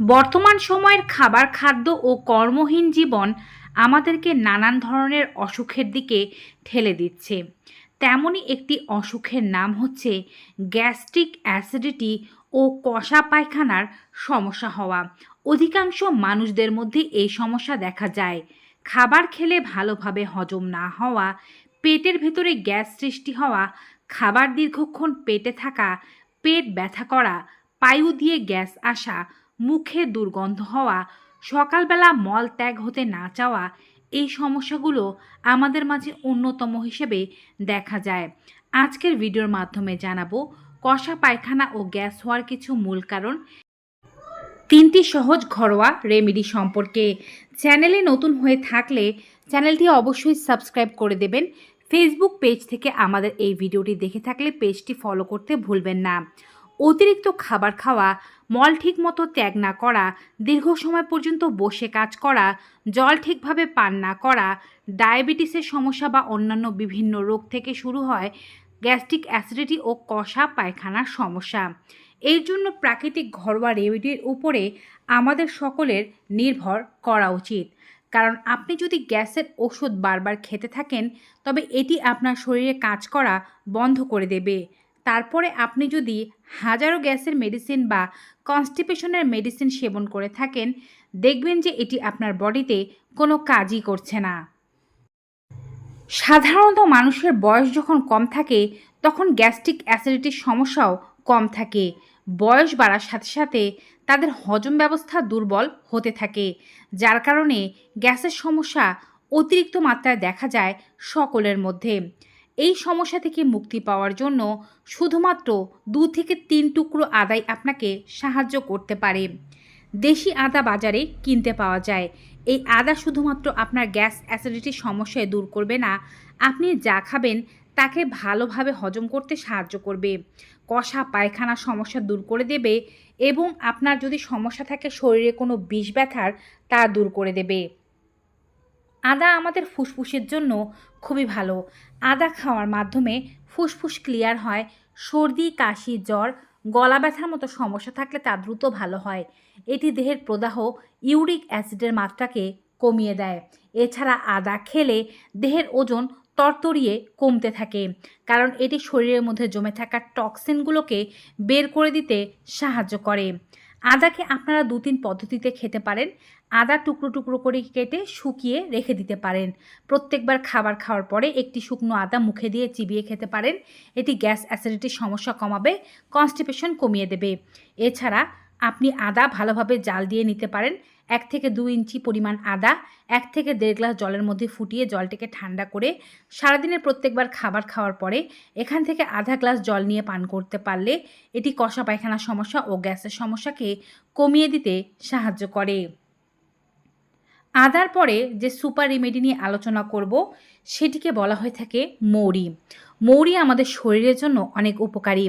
বর্তমান সময়ের খাবার, খাদ্য ও কর্মহীন জীবন আমাদেরকে নানান ধরনের অসুখের দিকে ঠেলে দিচ্ছে। তেমনই একটি অসুখের নাম হচ্ছে গ্যাস্ট্রিক অ্যাসিডিটি ও কষা পায়খানার সমস্যা হওয়া। অধিকাংশ মানুষদের মধ্যে এই সমস্যা দেখা যায়। খাবার খেলে ভালোভাবে হজম না হওয়া, পেটের ভেতরে গ্যাস সৃষ্টি হওয়া, খাবার দীর্ঘক্ষণ পেটে থাকা, পেট ব্যথা করা, পায়ু দিয়ে গ্যাস আসা মুখে দুর্গন্ধ হওয়া, সকালবেলা মল ত্যাগ হতে না চাওয়া, এই সমস্যাগুলো আমাদের মাঝে অন্যতম হিসেবে দেখা যায়। আজকের ভিডিওর মাধ্যমে জানাব, কষা পায়খানা ও গ্যাস হওয়ার কিছু মূল কারণ। তিনটি সহজ ঘরোয়া রেমেডি সম্পর্কে। চ্যানেলে নতুন হয়ে থাকলে চ্যানেলটি অবশ্যই সাবস্ক্রাইব করে দেবেন। ফেসবুক পেজ থেকে আমাদের এই ভিডিওটি দেখে থাকলে পেজটি ফলো করতে ভুলবেন না। অতিরিক্ত খাবার খাওয়া, মল ঠিক মতো ত্যাগ না করা, দীর্ঘ সময় পর্যন্ত বসে কাজ করা, জল ঠিকভাবে পান না করা, ডায়াবেটিসের সমস্যা বা অন্যান্য বিভিন্ন রোগ থেকে শুরু হয়, গ্যাস্ট্রিক অ্যাসিডিটি ও কষা পায়খানার সমস্যা। এর জন্য প্রাকৃতিক ঘরোয়া রেমেডির উপরে আমাদের সকলের নির্ভর করা উচিত। কারণ আপনি যদি গ্যাসের ওষুধ বারবার খেতে থাকেন, তবে এটি আপনার শরীরে কাজ করা বন্ধ করে দেবে। তারপরে আপনি যদি হাজারো গ্যাসের মেডিসিন বা কনস্টিপেশনের মেডিসিন সেবন করে থাকেন, দেখবেন যে এটি আপনার বডিতে কোনো কাজই করছে না। সাধারণত মানুষের বয়স যখন কম থাকে, তখন গ্যাস্ট্রিক অ্যাসিডিটির সমস্যাও কম থাকে। বয়স বাড়ার সাথে সাথে তাদের হজম ব্যবস্থা দুর্বল হতে থাকে, যার কারণে গ্যাসের সমস্যা অতিরিক্ত মাত্রায় দেখা যায় সকলের মধ্যে। এই সমস্যা থেকে মুক্তি পাওয়ার জন্য শুধুমাত্র দু থেকে তিন টুকরো আদাই আপনাকে সাহায্য করতে পারে। দেশি আদা বাজারে কিনতে পাওয়া যায়। এই আদা শুধুমাত্র আপনার গ্যাস অ্যাসিডিটির সমস্যায় দূর করবে না, আপনি যা খাবেন তাকে ভালোভাবে হজম করতে সাহায্য করবে। কষা পায়খানা সমস্যা দূর করে দেবে এবং আপনার যদি সমস্যা থাকে শরীরে কোনো বিষ ব্যথার তা দূর করে দেবে। আদা আমাদের ফুসফুসের জন্য খুবই ভালো। আদা খাওয়ার মাধ্যমে ফুসফুস ক্লিয়ার হয়, সর্দি, কাশি, জ্বর, গলা ব্যথার মতো সমস্যা থাকলে তা দ্রুত ভালো হয়। এটি দেহের প্রদাহ, ইউরিক অ্যাসিডের মাত্রাকে কমিয়ে দেয়। এছাড়া আদা খেলে দেহের ওজন তরতরিয়ে কমতে থাকে, কারণ এটি শরীরের মধ্যে জমে থাকা টক্সিনগুলোকে বের করে দিতে সাহায্য করে। আদাকে আপনারা দু তিন পদ্ধতিতে খেতে পারেন। আদা টুকরো টুকরো করে কেটে শুকিয়ে রেখে দিতে পারেন। প্রত্যেকবার খাবার খাওয়ার পরে একটি শুকনো আদা মুখে দিয়ে চিবিয়ে খেতে পারেন। এটি গ্যাস অ্যাসিডিটির সমস্যা কমাবে, কনস্টিপেশন কমিয়ে দেবে। এছাড়া আপনি আদা ভালোভাবে জাল দিয়ে নিতে পারেন। এক থেকে দু ইঞ্চি পরিমাণ আদা, এক থেকে দেড় গ্লাস জলের মধ্যে ফুটিয়ে জলটিকে ঠান্ডা করে সারাদিনের প্রত্যেকবার খাবার খাওয়ার পরে এখান থেকে আধা গ্লাস জল নিয়ে পান করতে পারলে এটি কষা পায়খানার সমস্যা ও গ্যাসের সমস্যাকে কমিয়ে দিতে সাহায্য করে। আদার পরে যে সুপার রেমেডি নিয়ে আলোচনা করব, সেটিকে বলা হয়ে থাকে মৌরি। মৌরি আমাদের শরীরের জন্য অনেক উপকারী।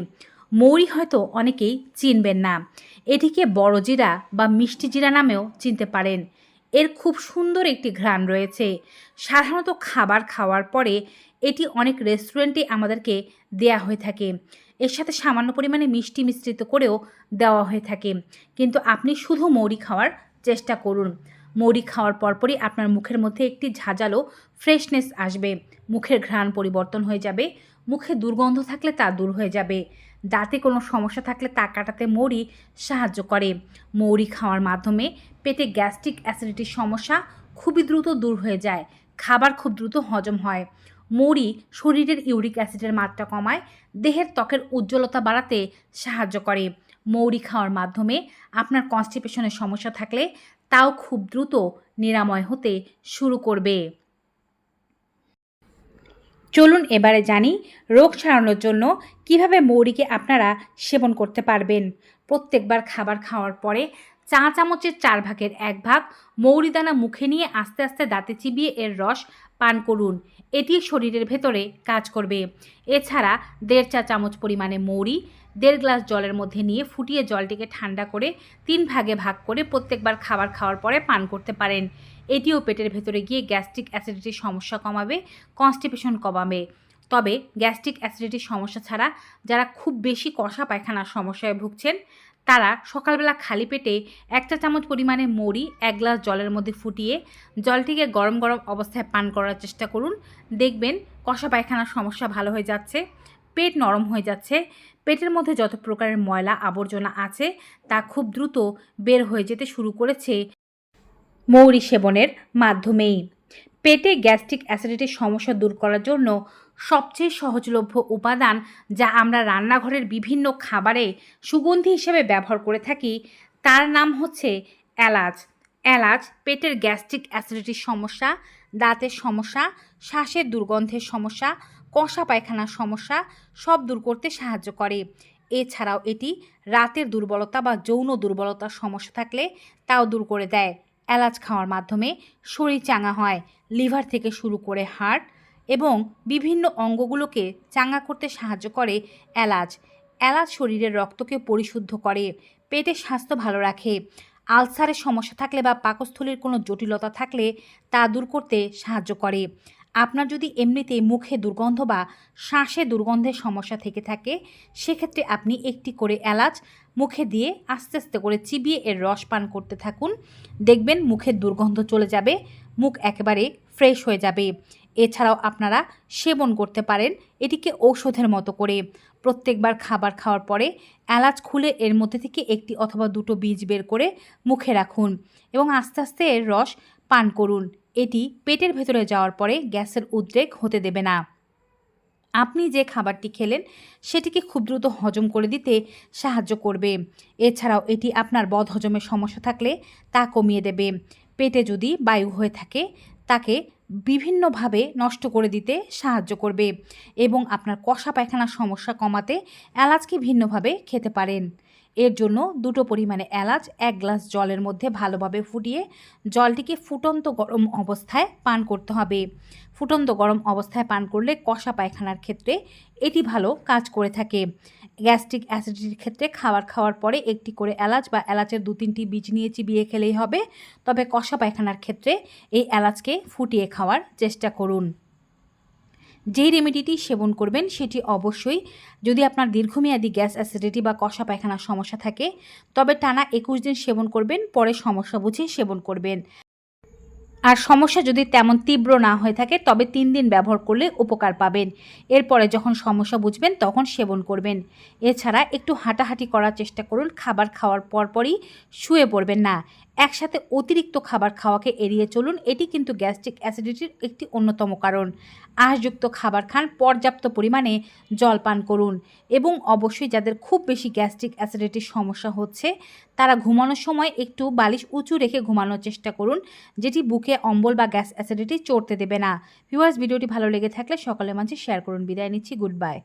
মৌরি হয়তো অনেকেই চিনবেন না। এটিকে বড় জিরা বা মিষ্টি জিরা নামেও চিনতে পারেন। এর খুব সুন্দর একটি ঘ্রাণ রয়েছে। সাধারণত খাবার খাওয়ার পরে এটি অনেক রেস্টুরেন্টে আমাদেরকে দেয়া হয়ে থাকে। এর সাথে সামান্য পরিমাণে মিষ্টি মিশ্রিত করেও দেওয়া হয়ে থাকে। কিন্তু আপনি শুধু মৌরি খাওয়ার চেষ্টা করুন। মৌরি খাওয়ার পরপরই আপনার মুখের মধ্যে একটি ঝাঁঝালো ফ্রেশনেস আসবে। মুখের ঘ্রাণ পরিবর্তন হয়ে যাবে। মুখে দুর্গন্ধ থাকলে তা দূর হয়ে যাবে। দাঁতে কোনো সমস্যা থাকলে তা কাটাতে মৌরি সাহায্য করে। মৌরি খাওয়ার মাধ্যমে পেটে গ্যাস্ট্রিক অ্যাসিডিটির সমস্যা খুবই দ্রুত দূর হয়ে যায়। খাবার খুব দ্রুত হজম হয়। মৌরি শরীরের ইউরিক অ্যাসিডের মাত্রা কমায়, দেহের ত্বকের উজ্জ্বলতা বাড়াতে সাহায্য করে। মৌরি খাওয়ার মাধ্যমে আপনার কনস্টিপেশনের সমস্যা থাকলে তাও খুব দ্রুত নিরাময় হতে শুরু করবে। চলুন এবারে জানি রোগ সারানোর জন্য কীভাবে মৌরিকে আপনারা সেবন করতে পারবেন। প্রত্যেকবার খাবার খাওয়ার পরে চা চামচের চার ভাগের এক ভাগ মৌরি দানা মুখে নিয়ে আস্তে আস্তে দাঁতে চিবিয়ে এর রস পান করুন। এটি শরীরের ভেতরে কাজ করবে। এছাড়া দেড় চা চামচ পরিমাণে মৌরি, দেড় গ্লাস জলের মধ্যে নিয়ে ফুটিয়ে জলটিকে ঠান্ডা করে তিন ভাগে ভাগ করে প্রত্যেকবার খাবার খাওয়ার পরে পান করতে পারেন। এটিও পেটের ভেতরে গিয়ে গ্যাস্ট্রিক অ্যাসিডিটির সমস্যা কমাবে, কনস্টিপেশন কমাবে। তবে গ্যাস্ট্রিক অ্যাসিডিটির সমস্যা ছাড়া যারা খুব বেশি কষা পায়খানার সমস্যায় ভুগছেন, তারা সকালবেলা খালি পেটে একটা চামচ পরিমাণে মৌরি, এক গ্লাস জলের মধ্যে ফুটিয়ে জলটিকে গরম গরম অবস্থায় পান করার চেষ্টা করুন। দেখবেন কষা পায়খানার সমস্যা ভালো হয়ে যাচ্ছে, পেট নরম হয়ে যাচ্ছে, পেটের মধ্যে যত প্রকারের ময়লা আবর্জনা আছে তা খুব দ্রুত বের হয়ে যেতে শুরু করেছে। মৌরি সেবনের মাধ্যমেই। পেটে গ্যাস্ট্রিক অ্যাসিডিটির সমস্যা দূর করার জন্য সবচেয়ে সহজলভ্য উপাদান যা আমরা রান্নাঘরের বিভিন্ন খাবারে সুগন্ধি হিসেবে ব্যবহার করে থাকি, তার নাম হচ্ছে এলাচ। এলাচ পেটের গ্যাস্ট্রিক অ্যাসিডিটির সমস্যা, দাঁতের সমস্যা, শ্বাসের দুর্গন্ধের সমস্যা, কষা পায়খানার সমস্যা সব দূর করতে সাহায্য করে। এছাড়াও এটি রাতের দুর্বলতা বা যৌন দুর্বলতার সমস্যা থাকলে তাও দূর করে দেয়। এলাচ খাওয়ার মাধ্যমে শরীর চাঙা হয়, লিভার থেকে শুরু করে হার্ট এবং বিভিন্ন অঙ্গগুলোকে চাঙ্গা করতে সাহায্য করে এলাচ। এলাচ শরীরের রক্তকে পরিশুদ্ধ করে পেটের স্বাস্থ্য ভালো রাখে। আলসারের সমস্যা থাকলে বা পাকস্থলীর কোনো জটিলতা থাকলে তা দূর করতে সাহায্য করে। আপনার যদি এমনিতেই মুখে দুর্গন্ধ বা শ্বাসে দুর্গন্ধের সমস্যা থেকে থাকে, সেক্ষেত্রে আপনি একটি করে এলাচ মুখে দিয়ে আস্তে আস্তে করে চিবিয়ে এর রস পান করতে থাকুন। দেখবেন মুখের দুর্গন্ধ চলে যাবে, মুখ একেবারে ফ্রেশ হয়ে যাবে। এছাড়াও আপনারা সেবন করতে পারেন, এটিকে ঔষধের মতো করে। প্রত্যেকবার খাবার খাওয়ার পরে এলাচ খুলে এর মধ্যে থেকে একটি অথবা দুটো বীজ বের করে মুখে রাখুন এবং আস্তে আস্তে এর রস পান করুন। এটি পেটের ভেতরে যাওয়ার পরে গ্যাসের উদ্রেক হতে দেবে না। আপনি যে খাবারটি খেলেন, সেটিকে খুব দ্রুত হজম করে দিতে সাহায্য করবে। এছাড়াও এটি আপনার বদহজমের সমস্যা থাকলে তা কমিয়ে দেবে। পেটে যদি বায়ু হয়ে থাকে, তাকে বিভিন্নভাবে নষ্ট করে দিতে সাহায্য করবে এবং আপনার কষা পায়খানার সমস্যা কমাতে এলাচকে ভিন্নভাবে খেতে পারেন। এর জন্য দুটো পরিমাণে এলাচ, এক গ্লাস জলের মধ্যে ভালোভাবে ফুটিয়ে জলটিকে ফুটন্ত গরম অবস্থায় পান করতে হবে। ফুটন্ত গরম অবস্থায় পান করলে কষা পায়খানার ক্ষেত্রে এটি ভালো কাজ করে থাকে। গ্যাস্ট্রিক অ্যাসিডিটির ক্ষেত্রে খাবার খাওয়ার পরে একটি করে এলাচ বা এলাচের দু তিনটি বীজ নিয়ে চিবিয়ে খেলেই হবে। তবে কষা পায়খানার ক্ষেত্রে এই এলাচকে ফুটিয়ে খাওয়ার চেষ্টা করুন। যেই রেমেডিটি সেবন করবেন সেটি অবশ্যই যদি আপনার দীর্ঘমেয়াদী গ্যাস অ্যাসিডিটি বা কষা পায়খানার সমস্যা থাকে, তবে টানা একুশ দিন সেবন করবেন, পরে সমস্যা বুঝে সেবন করবেন। আর সমস্যা যদি তেমন তীব্র না হয়ে থাকে, তবে তিন দিন ব্যবহার করলে উপকার পাবেন। এরপরে যখন সমস্যা বুঝবেন, তখন সেবন করবেন। এছাড়া একটু হাঁটাহাঁটি করার চেষ্টা করুন, খাবার খাওয়ার পরপরই শুয়ে পড়বেন না। একসাথে অতিরিক্ত খাবার খাওয়াকে এড়িয়ে চলুন, এটি কিন্তু গ্যাস্ট্রিক অ্যাসিডিটির একটি অন্যতম কারণ। আঁশযুক্ত খাবার খান, পর্যাপ্ত পরিমাণে জল পান করুন এবং অবশ্যই যাদের খুব বেশি গ্যাস্ট্রিক অ্যাসিডিটির সমস্যা হচ্ছে, তারা ঘুমানোর সময় একটু বালিশ উঁচু রেখে ঘুমানোর চেষ্টা করুন, যেটি বুকে অম্বল বা গ্যাস অ্যাসিডিটি চড়তে দেবে না। ভিউয়ার্স, ভিডিওটি ভালো লেগে থাকলে সকলের মাঝে শেয়ার করুন। বিদায় নিচ্ছি, গুড বাই।